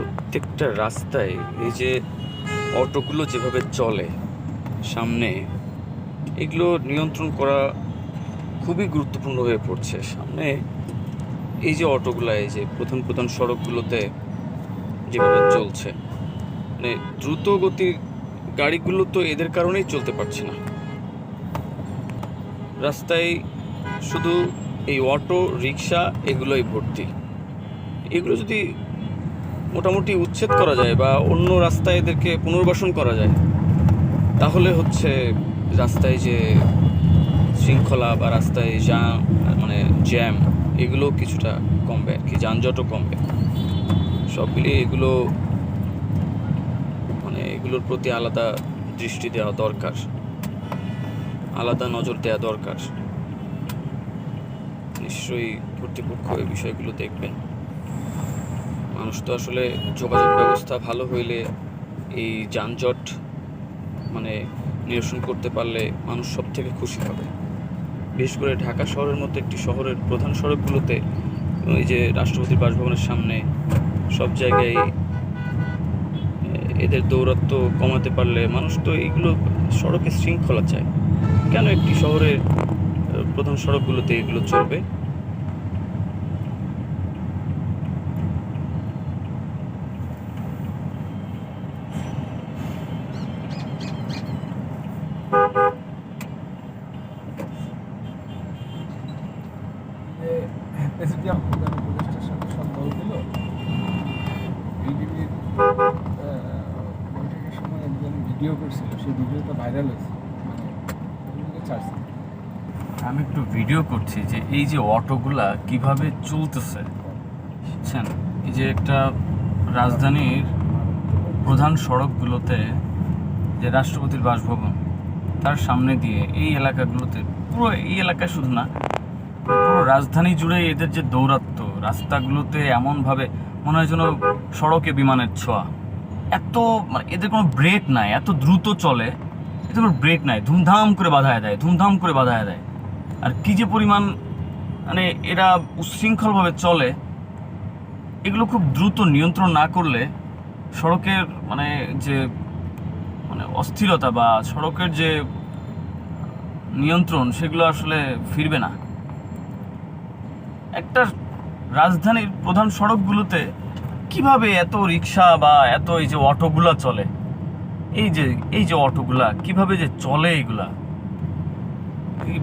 প্রত্যেকটা রাস্তায় এই যে অটোগুলো যেভাবে চলে সামনে, এগুলো নিয়ন্ত্রণ করা খুবই গুরুত্বপূর্ণ হয়ে পড়ছে। সামনে এই যে অটোগুলো, এই যে প্রধান প্রধান সড়কগুলোতে যেভাবে চলছে মানে দ্রুত গতির গাড়িগুলো তো এদের কারণেই চলতে পারছে না। রাস্তায় শুধু এই অটো, রিক্সা এগুলোই ভর্তি। এগুলো যদি মোটামুটি উচ্ছেদ করা যায় বা অন্য রাস্তায় এদেরকে পুনর্বাসন করা যায়, তাহলে হচ্ছে রাস্তায় যে শৃঙ্খলা বা রাস্তায় যা মানে জ্যাম এগুলো কিছুটা কমবে আর কি, যানজটও কমবে। সব মিলিয়ে এগুলো মানে এগুলোর প্রতি আলাদা দৃষ্টি দেওয়া দরকার। আলাদা নজর দেওয়া দরকার। নিশ্চয়ই কর্তৃপক্ষ এই বিষয়গুলো দেখবেন। মানুষ তো আসলে যোগাযোগ ব্যবস্থা ভালো হইলে এই যানজট মানে নিরসন করতে পারলে মানুষ সব থেকে খুশি হবে। বিশেষ করে ঢাকা শহরের মতো একটি শহরের প্রধান সড়কগুলোতে ওই যে রাষ্ট্রপতির বাসভবনের সামনে সব জায়গায় এদের দৌরাত্ম্য কমাতে পারলে মানুষ তো এইগুলো সড়কে শৃঙ্খলা চায়। কেন একটি শহরের প্রধান সড়কগুলোতে এগুলো চলবে? ভিডিও সেই ভিডিওটা ভাইরাল হয়েছে। মানে আমি একটু ভিডিও করছি যে এই যে অটোগুলা কীভাবে চলতেছে, বুঝছেন? এই যে একটা রাজধানীর প্রধান সড়কগুলোতে যে রাষ্ট্রপতির বাসভবন, তার সামনে দিয়ে এই এলাকাগুলোতে, পুরো এই এলাকায় শুধু না পুরো রাজধানী জুড়ে এদের যে দৌরাত্ম্য রাস্তাগুলোতে এমনভাবে মনে হয় যেন সড়কে বিমানের ছোঁয়া। এত মানে এদের কোনো ব্রেক নাই, এত দ্রুত চলে, এদের কোনো ব্রেক নাই, ধুমধাম করে বাধায় দেয়, ধুমধাম করে বাধায় দেয়। আর কি যে পরিমাণ মানে এরা উচ্ছৃঙ্খলভাবে চলে, এগুলো খুব দ্রুত নিয়ন্ত্রণ না করলে সড়কের মানে যে মানে অস্থিরতা বা সড়কের যে নিয়ন্ত্রণ, সেগুলো আসলে ফিরবে না। একটা রাজধানীর প্রধান সড়কগুলোতে কীভাবে এত রিক্সা বা এত এই যে অটোগুলা চলে? এই যে এই যে অটোগুলা, কীভাবে যে চলে এগুলা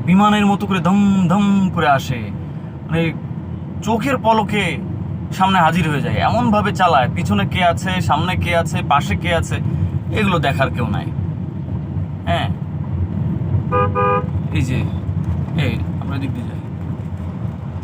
বিমানের মতো করে ধম ধম করে আসে। মানে চোখের পলকে সামনে হাজির হয়ে যায়। এমনভাবে চালায়। পিছনে কে আছে, সামনে কে আছে, পাশে কে আছে, এগুলো দেখার কেউ নাই। হ্যাঁ? এই যে, এই, আমরা দিক দিয়ে যাই।